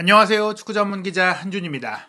안녕하세요. 축구 전문 기자 한준입니다.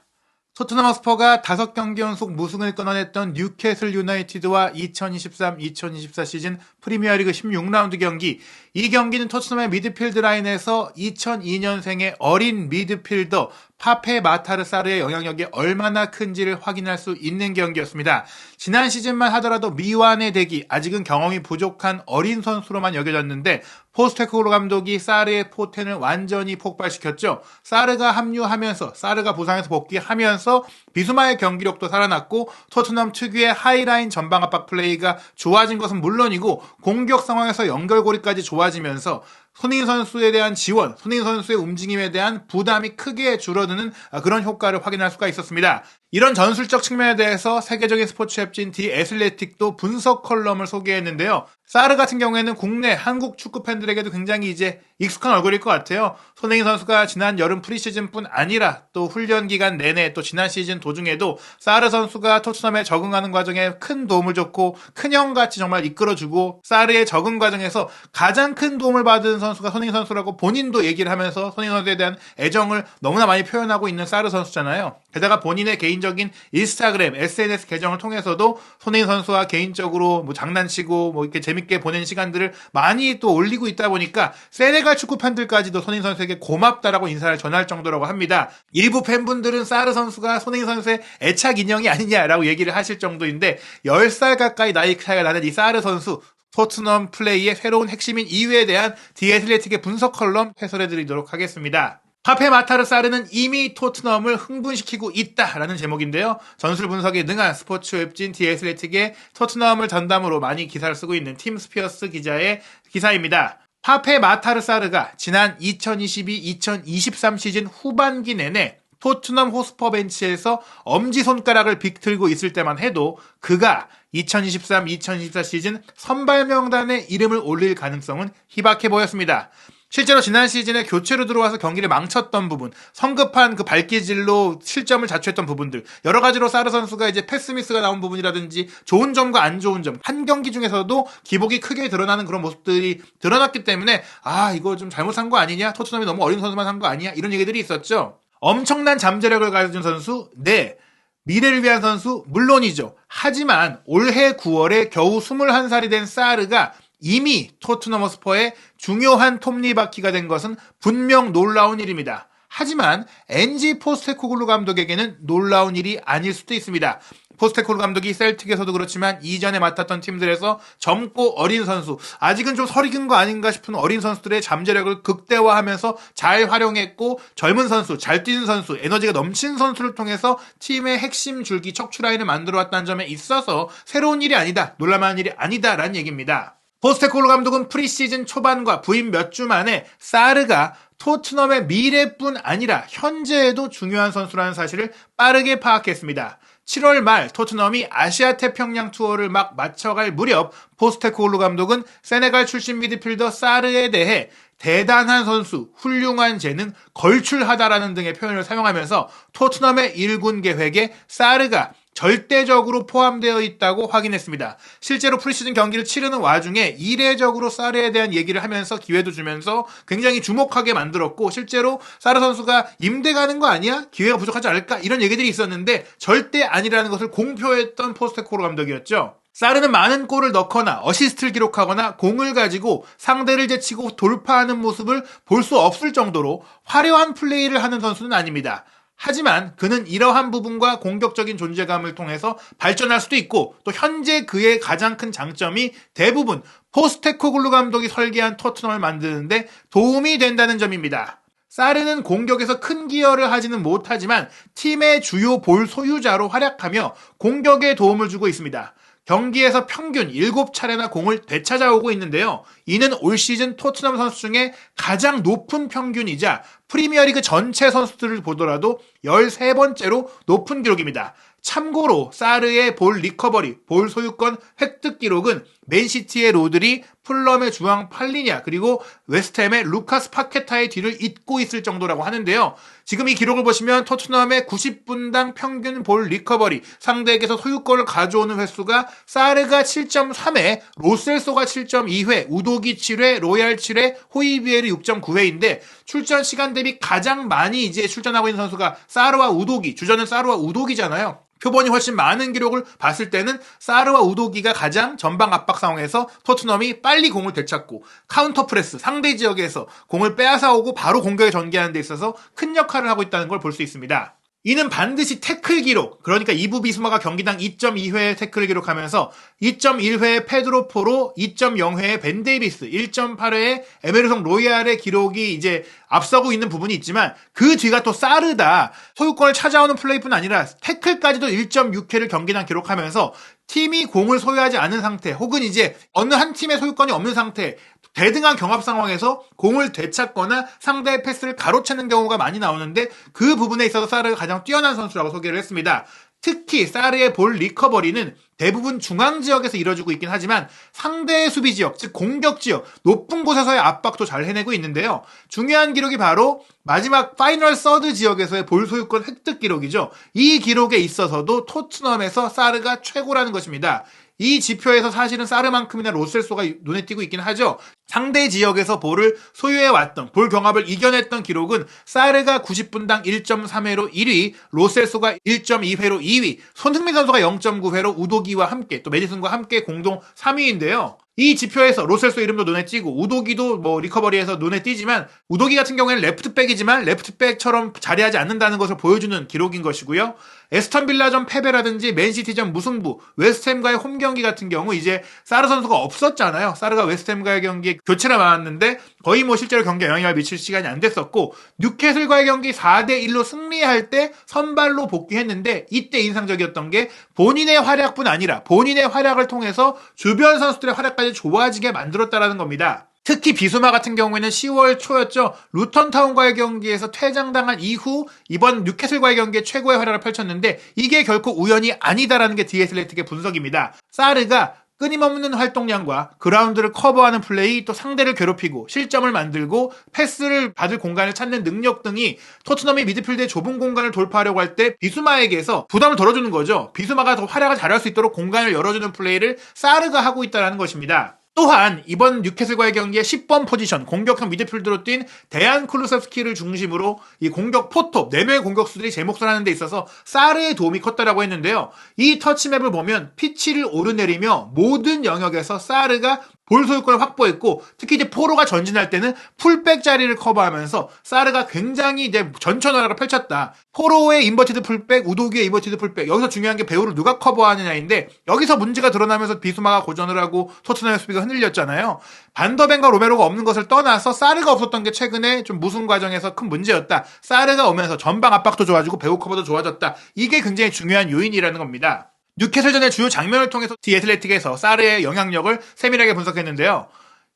토트넘 허스퍼가 5경기 연속 무승을 끊어냈던 뉴캐슬 유나이티드와 2023-2024 시즌 프리미어리그 16라운드 경기. 이 경기는 토트넘의 미드필드 라인에서 2002년생의 어린 미드필더 파페 마타르사르의 영향력이 얼마나 큰지를 확인할 수 있는 경기였습니다. 지난 시즌만 하더라도 미완의 대기, 아직은 경험이 부족한 어린 선수로만 여겨졌는데 포스테코로 감독이 사르의 포텐을 완전히 폭발시켰죠. 사르가 합류하면서 사르가 부상에서 복귀하면서 비수마의 경기력도 살아났고 토트넘 특유의 하이라인 전방 압박 플레이가 좋아진 것은 물론이고 공격 상황에서 연결고리까지 좋아지면서 손흥민 선수에 대한 지원, 손흥민 선수의 움직임에 대한 부담이 크게 줄어드는 그런 효과를 확인할 수가 있었습니다. 이런 전술적 측면에 대해서 세계적인 스포츠 앱진 디 애슬레틱도 분석 컬럼을 소개했는데요. 사르 같은 경우에는 국내 한국 축구 팬들에게도 굉장히 이제 익숙한 얼굴일 것 같아요. 손흥민 선수가 지난 여름 프리시즌뿐 아니라 또 훈련 기간 내내 또 지난 시즌 도중에도 사르 선수가 토트넘에 적응하는 과정에 큰 도움을 줬고 큰형같이 정말 이끌어주고 사르의 적응 과정에서 가장 큰 도움을 받은 선수가 손흥민 선수라고 본인도 얘기를 하면서 손흥민 선수에 대한 애정을 너무나 많이 표현하고 있는 사르 선수잖아요. 게다가 본인의 개인 적인 인스타그램, SNS 계정을 통해서도 손흥민 선수와 개인적으로 뭐 장난치고 뭐 이렇게 재밌게 보낸 시간들을 많이 또 올리고 있다 보니까 세네갈 축구 팬들까지도 손흥민 선수에게 고맙다라고 인사를 전할 정도라고 합니다. 일부 팬분들은 사르 선수가 손흥민 선수의 애착 인형이 아니냐라고 얘기를 하실 정도인데 10살 가까이 나이 차이가 나는 이 사르 선수 토트넘 플레이의 새로운 핵심인 이유에 대한 디에슬레틱의 분석 컬럼 해설해 드리도록 하겠습니다. 파페 마타르사르는 이미 토트넘을 흥분시키고 있다라는 제목인데요. 전술 분석에 능한 스포츠 웹진 디에슬레틱의 토트넘을 전담으로 많이 기사를 쓰고 있는 팀 스피어스 기자의 기사입니다. 파페 마타르사르가 지난 2022-2023 시즌 후반기 내내 토트넘 호스퍼 벤치에서 엄지손가락을 비틀고 있을 때만 해도 그가 2023-2024 시즌 선발 명단에 이름을 올릴 가능성은 희박해 보였습니다. 실제로 지난 시즌에 교체로 들어와서 경기를 망쳤던 부분, 성급한 그 발기질로 실점을 자초했던 부분들, 여러 가지로 사르 선수가 이제 패스미스가 나온 부분이라든지 좋은 점과 안 좋은 점, 한 경기 중에서도 기복이 크게 드러나는 그런 모습들이 드러났기 때문에 아 이거 좀 잘못한 거 아니냐, 토트넘이 너무 어린 선수만 한거 아니냐 이런 얘기들이 있었죠. 엄청난 잠재력을 가진 선수, 네. 미래를 위한 선수, 물론이죠. 하지만 올해 9월에 겨우 21살이 된 사르가 이미 토트넘 허스퍼의 중요한 톱니바퀴가 된 것은 분명 놀라운 일입니다. 하지만 엔지 포스테코글루 감독에게는 놀라운 일이 아닐 수도 있습니다. 포스테코글루 감독이 셀틱에서도 그렇지만 이전에 맡았던 팀들에서 젊고 어린 선수, 아직은 좀 설익은 거 아닌가 싶은 어린 선수들의 잠재력을 극대화하면서 잘 활용했고 젊은 선수, 잘 뛰는 선수, 에너지가 넘치는 선수를 통해서 팀의 핵심 줄기 척추 라인을 만들어 왔다는 점에 있어서 새로운 일이 아니다, 놀랄만한 일이 아니다라는 얘기입니다. 포스테코로 감독은 프리시즌 초반과 부임 몇 주 만에 사르가 토트넘의 미래뿐 아니라 현재에도 중요한 선수라는 사실을 빠르게 파악했습니다. 7월 말 토트넘이 아시아 태평양 투어를 막 마쳐갈 무렵 포스테코글루 감독은 세네갈 출신 미드필더 사르에 대해 대단한 선수, 훌륭한 재능, 걸출하다라는 등의 표현을 사용하면서 토트넘의 1군 계획에 사르가 절대적으로 포함되어 있다고 확인했습니다. 실제로 프리시즌 경기를 치르는 와중에 이례적으로 사르에 대한 얘기를 하면서 기회도 주면서 굉장히 주목하게 만들었고 실제로 사르 선수가 임대 가는 거 아니야? 기회가 부족하지 않을까? 이런 얘기들이 있었는데 절대 아니라는 것을 공표했던 포스테코로 감독이었죠. 사르는 많은 골을 넣거나 어시스트를 기록하거나 공을 가지고 상대를 제치고 돌파하는 모습을 볼 수 없을 정도로 화려한 플레이를 하는 선수는 아닙니다. 하지만 그는 이러한 부분과 공격적인 존재감을 통해서 발전할 수도 있고 또 현재 그의 가장 큰 장점이 대부분 포스테코글루 감독이 설계한 토트넘을 만드는데 도움이 된다는 점입니다. 사르는 공격에서 큰 기여를 하지는 못하지만 팀의 주요 볼 소유자로 활약하며 공격에 도움을 주고 있습니다. 경기에서 평균 7차례나 공을 되찾아오고 있는데요. 이는 올 시즌 토트넘 선수 중에 가장 높은 평균이자 프리미어리그 전체 선수들을 보더라도 13번째로 높은 기록입니다. 참고로 사르의 볼 리커버리, 볼 소유권 획득 기록은 맨시티의 로드리, 풀럼의 주앙 팔리냐, 그리고 웨스트햄의 루카스 파케타의 뒤를 잇고 있을 정도라고 하는데요. 지금 이 기록을 보시면 토트넘의 90분당 평균 볼 리커버리, 상대에게서 소유권을 가져오는 횟수가 사르가 7.3회, 로셀소가 7.2회, 우도기 7회, 로얄 7회, 호이비에르 6.9회인데 출전 시간 대비 가장 많이 이제 출전하고 있는 선수가 사르와 우도기, 주전은 사르와 우도기잖아요. 표본이 훨씬 많은 기록을 봤을 때는 사르와 우도기가 가장 전방 압박 상황에서 토트넘이 빨리 공을 되찾고 카운터 프레스 상대 지역에서 공을 빼앗아 오고 바로 공격에 전개하는 데 있어서 큰 역할을 하고 있다는 걸 볼 수 있습니다. 이는 반드시 태클 기록, 그러니까 이부 비스마가 경기당 2.2회 태클을 기록하면서 2.1회 페드로 포로, 2.0회의 벤 데이비스, 1.8회의 에메르송 로얄의 기록이 이제 앞서고 있는 부분이 있지만 그 뒤가 또 사르다. 소유권을 찾아오는 플레이뿐 아니라 태클까지도 1.6회를 경기당 기록하면서 팀이 공을 소유하지 않은 상태 혹은 이제 어느 한 팀의 소유권이 없는 상태 대등한 경합 상황에서 공을 되찾거나 상대의 패스를 가로채는 경우가 많이 나오는데 그 부분에 있어서 사르가 가장 뛰어난 선수라고 소개를 했습니다. 특히 사르의 볼 리커버리는 대부분 중앙 지역에서 이뤄지고 있긴 하지만 상대의 수비 지역, 즉 공격 지역, 높은 곳에서의 압박도 잘 해내고 있는데요. 중요한 기록이 바로 마지막 파이널 서드 지역에서의 볼 소유권 획득 기록이죠. 이 기록에 있어서도 토트넘에서 사르가 최고라는 것입니다. 이 지표에서 사실은 사르만큼이나 로셀소가 눈에 띄고 있긴 하죠. 상대 지역에서 볼을 소유해 왔던 볼 경합을 이겨냈던 기록은 사르가 90분당 1.3회로 1위, 로셀소가 1.2회로 2위, 손흥민 선수가 0.9회로 우도기와 함께 또 메디슨과 함께 공동 3위인데요. 이 지표에서 로셀소 이름도 눈에 띄고 우도기도 뭐 리커버리에서 눈에 띄지만 우도기 같은 경우에는 레프트백이지만 레프트백처럼 자리하지 않는다는 것을 보여주는 기록인 것이고요. 에스턴 빌라전 패배라든지 맨시티전 무승부, 웨스트햄과의 홈 경기 같은 경우 이제 사르 선수가 없었잖아요. 사르가 웨스트햄과의 경기 교체를 많았는데 거의 뭐 실제로 경기에 영향을 미칠 시간이 안 됐었고 뉴캐슬과의 경기 4대 1로 승리할 때 선발로 복귀했는데 이때 인상적이었던 게 본인의 활약뿐 아니라 본인의 활약을 통해서 주변 선수들의 활약까지 좋아지게 만들었다라는 겁니다. 특히 비수마 같은 경우에는 10월 초였죠. 루턴타운과의 경기에서 퇴장당한 이후 이번 뉴캐슬과의 경기에 최고의 활약을 펼쳤는데 이게 결코 우연이 아니다라는 게 디에슬레틱의 분석입니다. 사르가 끊임없는 활동량과 그라운드를 커버하는 플레이 또 상대를 괴롭히고 실점을 만들고 패스를 받을 공간을 찾는 능력 등이 토트넘이 미드필드의 좁은 공간을 돌파하려고 할 때 비수마에게서 부담을 덜어주는 거죠. 비수마가 더 활약을 잘할 수 있도록 공간을 열어주는 플레이를 사르가 하고 있다는 것입니다. 또한 이번 뉴캐슬과의 경기에 10번 포지션 공격형 미드필드로 뛴 대안 쿨루셉스키를 중심으로 이 공격 포톱 4명의 공격수들이 제 몫을 하는 데 있어서 사르의 도움이 컸다라고 했는데요. 이 터치맵을 보면 피치를 오르내리며 모든 영역에서 사르가 볼 소유권을 확보했고 특히 이제 포로가 전진할 때는 풀백 자리를 커버하면서 사르가 굉장히 이제 전천후락을 펼쳤다. 포로의 인버티드 풀백, 우도기의 인버티드 풀백 여기서 중요한 게 배우를 누가 커버하느냐인데 여기서 문제가 드러나면서 비수마가 고전을 하고 토트넘의 수비가 흔들렸잖아요. 반더벤과 로메로가 없는 것을 떠나서 사르가 없었던 게 최근에 좀 무슨 과정에서 큰 문제였다. 사르가 오면서 전방 압박도 좋아지고 배우 커버도 좋아졌다. 이게 굉장히 중요한 요인이라는 겁니다. 뉴캐슬전의 주요 장면을 통해서 디에슬레틱에서 사르의 영향력을 세밀하게 분석했는데요.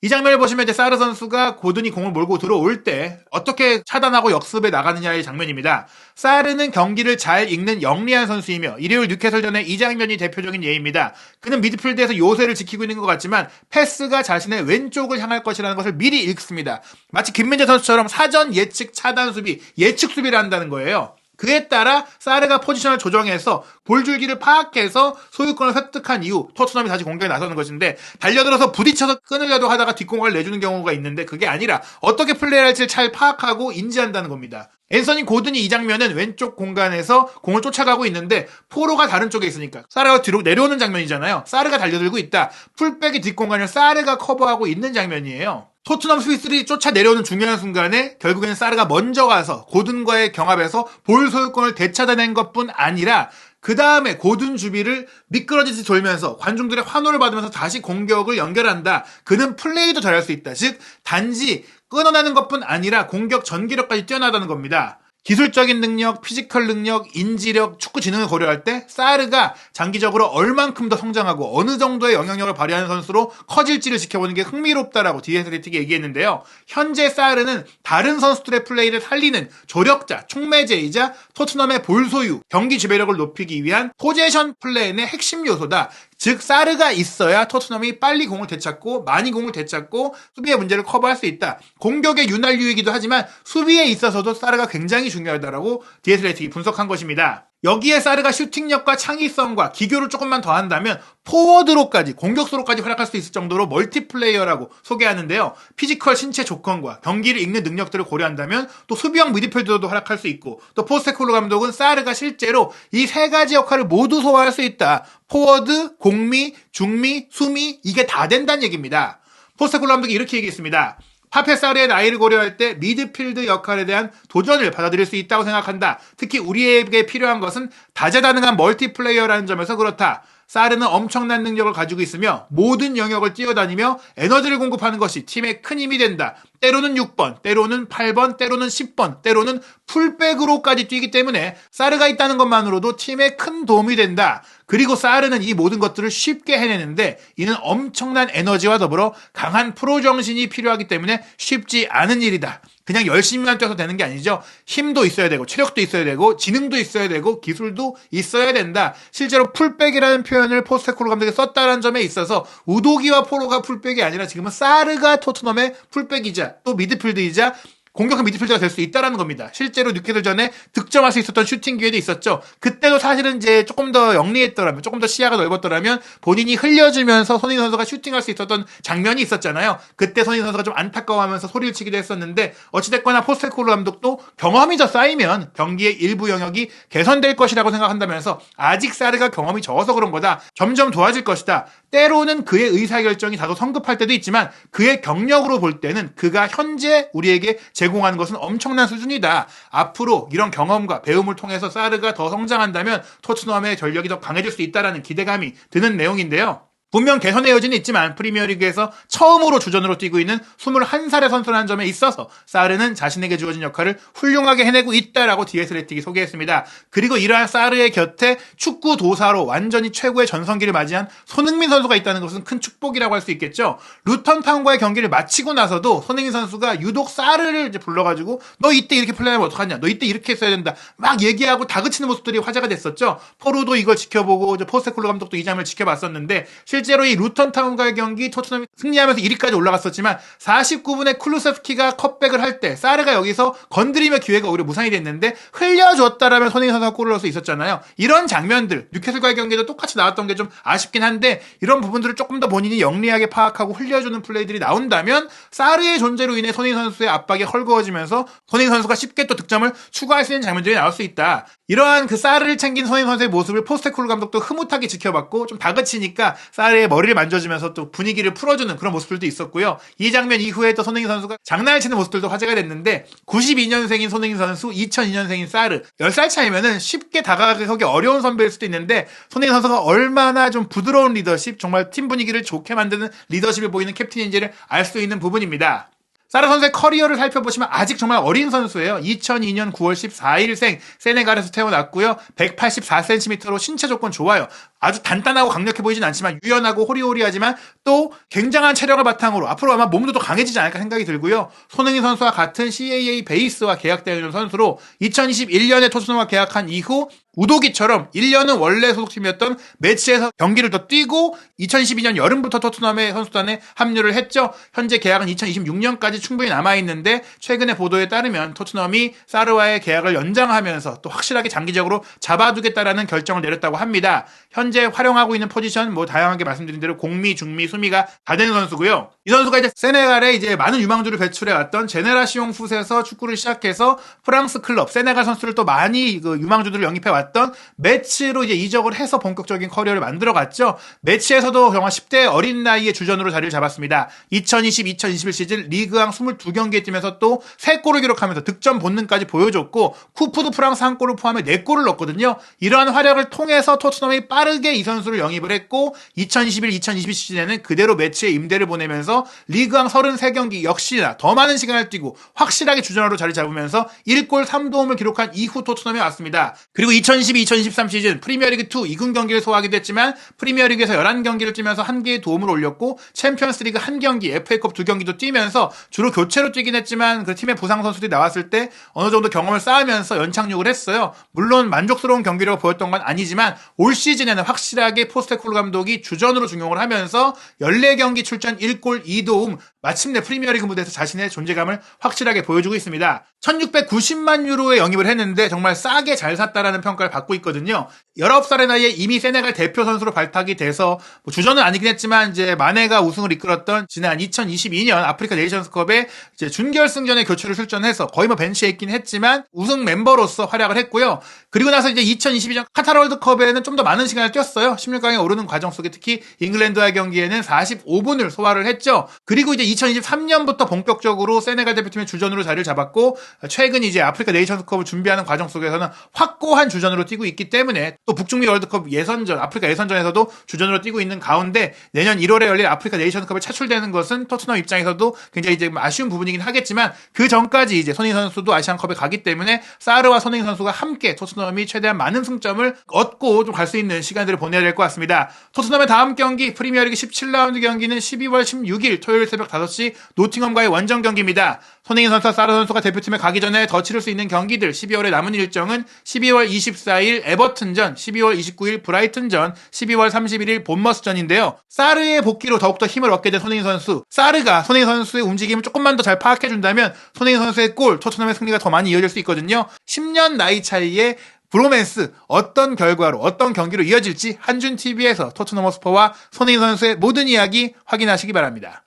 이 장면을 보시면 이제 사르 선수가 고든이 공을 몰고 들어올 때 어떻게 차단하고 역습에 나가느냐의 장면입니다. 사르는 경기를 잘 읽는 영리한 선수이며 일요일 뉴캐슬전의 이 장면이 대표적인 예입니다. 그는 미드필드에서 요새를 지키고 있는 것 같지만 패스가 자신의 왼쪽을 향할 것이라는 것을 미리 읽습니다. 마치 김민재 선수처럼 사전 예측 차단 수비, 예측 수비를 한다는 거예요. 그에 따라 사르가 포지션을 조정해서 볼줄기를 파악해서 소유권을 획득한 이후 토트넘이 다시 공격에 나서는 것인데 달려들어서 부딪혀서 끊으려도 하다가 뒷공간을 내주는 경우가 있는데 그게 아니라 어떻게 플레이할지를 잘 파악하고 인지한다는 겁니다. 앤서니 고든이 이 장면은 왼쪽 공간에서 공을 쫓아가고 있는데 포로가 다른 쪽에 있으니까 사르가 뒤로 내려오는 장면이잖아요. 사르가 달려들고 있다. 풀백의 뒷공간을 사르가 커버하고 있는 장면이에요. 토트넘 스위스들이 쫓아 내려오는 중요한 순간에 결국에는 사르가 먼저 가서 고든과의 경합에서 볼 소유권을 되찾아낸 것뿐 아니라 그 다음에 고든 주비를 미끄러지듯이 돌면서 관중들의 환호를 받으면서 다시 공격을 연결한다. 그는 플레이도 잘할 수 있다. 즉 단지 끊어내는 것뿐 아니라 공격 전기력까지 뛰어나다는 겁니다. 기술적인 능력, 피지컬 능력, 인지력, 축구 지능을 고려할 때 사르가 장기적으로 얼만큼 더 성장하고 어느 정도의 영향력을 발휘하는 선수로 커질지를 지켜보는 게 흥미롭다라고 디에스레틱이 얘기했는데요. 현재 사르는 다른 선수들의 플레이를 살리는 조력자, 촉매제이자 토트넘의 볼 소유, 경기 지배력을 높이기 위한 포제션 플랜의 핵심 요소다. 즉 사르가 있어야 토트넘이 빨리 공을 되찾고 많이 공을 되찾고 수비의 문제를 커버할 수 있다. 공격의 윤활유이기도 하지만 수비에 있어서도 사르가 굉장히 중요하다라고 디에슬레틱이 분석한 것입니다. 여기에 사르가 슈팅력과 창의성과 기교를 조금만 더한다면 포워드로까지 공격수로까지 활약할 수 있을 정도로 멀티플레이어라고 소개하는데요. 피지컬 신체 조건과 경기를 읽는 능력들을 고려한다면 또 수비형 미드필더도 활약할 수 있고 또 포스테콜로 감독은 사르가 실제로 이 세 가지 역할을 모두 소화할 수 있다. 포워드, 공미, 중미, 수미 이게 다 된다는 얘기입니다. 포스테콜로 감독이 이렇게 얘기했습니다. 파페사르의 나이를 고려할 때 미드필드 역할에 대한 도전을 받아들일 수 있다고 생각한다. 특히 우리에게 필요한 것은 다재다능한 멀티플레이어라는 점에서 그렇다. 사르는 엄청난 능력을 가지고 있으며 모든 영역을 뛰어다니며 에너지를 공급하는 것이 팀의 큰 힘이 된다. 때로는 6번, 때로는 8번, 때로는 10번, 때로는 풀백으로까지 뛰기 때문에 사르가 있다는 것만으로도 팀에 큰 도움이 된다. 그리고 사르는 이 모든 것들을 쉽게 해내는데 이는 엄청난 에너지와 더불어 강한 프로 정신이 필요하기 때문에 쉽지 않은 일이다. 그냥 열심히만 뛰어서 되는 게 아니죠. 힘도 있어야 되고 체력도 있어야 되고 지능도 있어야 되고 기술도 있어야 된다. 실제로 풀백이라는 표현을 포스테코로 감독이 썼다는 점에 있어서 우도기와 포로가 풀백이 아니라 지금은 사르가 토트넘의 풀백이자 또 미드필드이자 공격형 미드필더가 될 수 있다라는 겁니다. 실제로 뉴캐슬 전에 득점할 수 있었던 슈팅 기회도 있었죠. 그때도 사실은 이제 조금 더 영리했더라면, 조금 더 시야가 넓었더라면 본인이 흘려주면서 손흥민 선수가 슈팅할 수 있었던 장면이 있었잖아요. 그때 손흥민 선수가 좀 안타까워하면서 소리를 치기도 했었는데 어찌됐거나 포스테코르 감독도 경험이 더 쌓이면 경기의 일부 영역이 개선될 것이라고 생각한다면서 아직 사르가 경험이 적어서 그런 거다. 점점 도와질 것이다. 때로는 그의 의사결정이 다소 성급할 때도 있지만 그의 경력으로 볼 때는 그가 현재 우리에게 제 공하는 것은 엄청난 수준이다. 앞으로 이런 경험과 배움을 통해서 사르가 더 성장한다면 토트넘의 전력이 더 강해질 수 있다라는 기대감이 드는 내용인데요. 분명 개선의 여지는 있지만 프리미어리그에서 처음으로 주전으로 뛰고 있는 21살의 선수라는 점에 있어서 사르는 자신에게 주어진 역할을 훌륭하게 해내고 있다라고 디에스레틱이 소개했습니다. 그리고 이러한 사르의 곁에 축구 도사로 완전히 최고의 전성기를 맞이한 손흥민 선수가 있다는 것은 큰 축복이라고 할 수 있겠죠. 루턴 타운과의 경기를 마치고 나서도 손흥민 선수가 유독 사르를 불러가지고 너 이때 이렇게 플레이하면 어떡하냐, 너 이때 이렇게 했어야 된다, 막 얘기하고 다그치는 모습들이 화제가 됐었죠. 포로도 이걸 지켜보고 포스테콜로 감독도 이 장면을 지켜봤었는데 실 제로 이 루턴 타운과의 경기 토트넘이 승리하면서 1위까지 올라갔었지만 49분에 쿨루세프키가 컵백을 할 때 사르가 여기서 건드리며 기회가 오히려 무산이 됐는데 흘려줬다라면 손흥민 선수가 골을 넣을 수 있었잖아요. 이런 장면들 뉴캐슬과의 경기도 똑같이 나왔던 게 좀 아쉽긴 한데 이런 부분들을 조금 더 본인이 영리하게 파악하고 흘려주는 플레이들이 나온다면 사르의 존재로 인해 손흥민 선수의 압박이 헐거워지면서 손흥민 선수가 쉽게 또 득점을 추가할 수 있는 장면들이 나올 수 있다. 이러한 그 사르를 챙긴 손흥민 선수의 모습을 포스테쿨 감독도 흐뭇하게 지켜봤고 좀 다그치니까 사 르의 머리를 만져주면서 또 분위기를 풀어주는 그런 모습들도 있었고요. 이 장면 이후에 또 손흥민 선수가 장난을 치는 모습들도 화제가 됐는데 92년생인 손흥민 선수, 2002년생인 사르 10살 차이면은 쉽게 다가가기 어려운 선배일 수도 있는데 손흥민 선수가 얼마나 좀 부드러운 리더십, 정말 팀 분위기를 좋게 만드는 리더십을 보이는 캡틴인지를 알 수 있는 부분입니다. 사르 선수의 커리어를 살펴보시면 아직 정말 어린 선수예요. 2002년 9월 14일생 세네갈에서 태어났고요. 184cm로 신체 조건 좋아요. 아주 단단하고 강력해 보이진 않지만 유연하고 호리호리하지만 또 굉장한 체력을 바탕으로 앞으로 아마 몸도 더 강해지지 않을까 생각이 들고요. 손흥민 선수와 같은 CAA 베이스와 계약되어 있는 선수로 2021년에 토트넘과 계약한 이후 우도기처럼 1년은 원래 소속팀이었던 매치에서 경기를 더 뛰고 2012년 여름부터 토트넘의 선수단에 합류를 했죠. 현재 계약은 2026년까지 충분히 남아있는데 최근의 보도에 따르면 토트넘이 사르와의 계약을 연장하면서 또 확실하게 장기적으로 잡아두겠다라는 결정을 내렸다고 합니다. 현재 활용하고 있는 포지션 뭐 다양하게 말씀드린 대로 공미, 중미, 수미가 다 되는 선수고요. 이 선수가 이제 세네갈에 이제 많은 유망주를 배출해 왔던 제네라시옹 풋에서 축구를 시작해서 프랑스 클럽 세네갈 선수를 또 많이 그 유망주들을 영입해 왔던 매치로 이제 이적을 해서 본격적인 커리어를 만들어 갔죠. 매치에서도 정말 10대 어린 나이에 주전으로 자리를 잡았습니다. 2020-2021 시즌 리그왕 22경기에 뛰면서 또 3골을 기록하면서 득점 본능까지 보여줬고 쿠프도 프랑스 한 골을 포함해 4골을 넣었거든요. 이러한 활약을 통해서 토트넘이 빠르게 이 선수를 영입을 했고 2021-2022 시즌에는 그대로 매치에 임대를 보내면서 리그왕 33경기 역시나 더 많은 시간을 뛰고 확실하게 주전으로 자리 잡으면서 1골 3도움을 기록한 이후 토트넘에 왔습니다. 그리고 2022 2012-2013 시즌 프리미어리그 2 2군 경기를 소화하기도 했지만 프리미어리그에서 11경기를 뛰면서 한 개의 도움을 올렸고 챔피언스리그 한 경기, FA컵 두 경기도 뛰면서 주로 교체로 뛰긴 했지만 그 팀의 부상 선수들이 나왔을 때 어느 정도 경험을 쌓으면서 연착륙을 했어요. 물론 만족스러운 경기력을 보였던 건 아니지만 올 시즌에는 확실하게 포스테콜 감독이 주전으로 중용을 하면서 14경기 출전 1골 2도움 마침내 프리미어리그 무대에서 자신의 존재감을 확실하게 보여주고 있습니다. 1690만 유로에 영입을 했는데 정말 싸게 잘 샀다라는 평가 를 받고 있거든요. 19살의 나이에 이미 세네갈 대표 선수로 발탁이 돼서 뭐 주전은 아니긴 했지만 이제 마네가 우승을 이끌었던 지난 2022년 아프리카 네이션스컵에 이제 준결승전에 교체를 출전해서 거의 뭐 벤치에 있긴 했지만 우승 멤버로서 활약을 했고요. 그리고 나서 이제 2022년 카타르 월드컵에는 좀 더 많은 시간을 뛰었어요. 16강에 오르는 과정 속에 특히 잉글랜드와의 경기에는 45분을 소화를 했죠. 그리고 이제 2023년부터 본격적으로 세네갈 대표팀의 주전으로 자리를 잡았고 최근 이제 아프리카 네이션스컵을 준비하는 과정 속에서는 확고한 주전으로 뛰고 있기 때문에 또 북중미 월드컵 예선전, 아프리카 예선전에서도 주전으로 뛰고 있는 가운데 내년 1월에 열릴 아프리카 네이션스컵에 차출되는 것은 토트넘 입장에서도 굉장히 이제 아쉬운 부분이긴 하겠지만 그 전까지 이제 손흥민 선수도 아시안컵에 가기 때문에 사르와 손흥민 선수가 함께 토트넘이 최대한 많은 승점을 얻고 좀 갈 수 있는 시간들을 보내야 될 것 같습니다. 토트넘의 다음 경기 프리미어리그 17라운드 경기는 12월 16일 토요일 새벽 5시 노팅엄과의 원정 경기입니다. 손흥민 선수와 사르 선수가 대표팀에 가기 전에 더 치를 수 있는 경기들 12월에 남은 일정은 12월 24일 에버튼전, 12월 29일 브라이튼전, 12월 31일 본머스전인데요. 사르의 복귀로 더욱더 힘을 얻게 된 손흥민 선수. 사르가 손흥민 선수의 움직임을 조금만 더 잘 파악해준다면 손흥민 선수의 골, 토트넘의 승리가 더 많이 이어질 수 있거든요. 10년 나이 차이에 브로맨스 어떤 결과로 어떤 경기로 이어질지 한준 TV에서 토트넘 허스퍼와 손흥민 선수의 모든 이야기 확인하시기 바랍니다.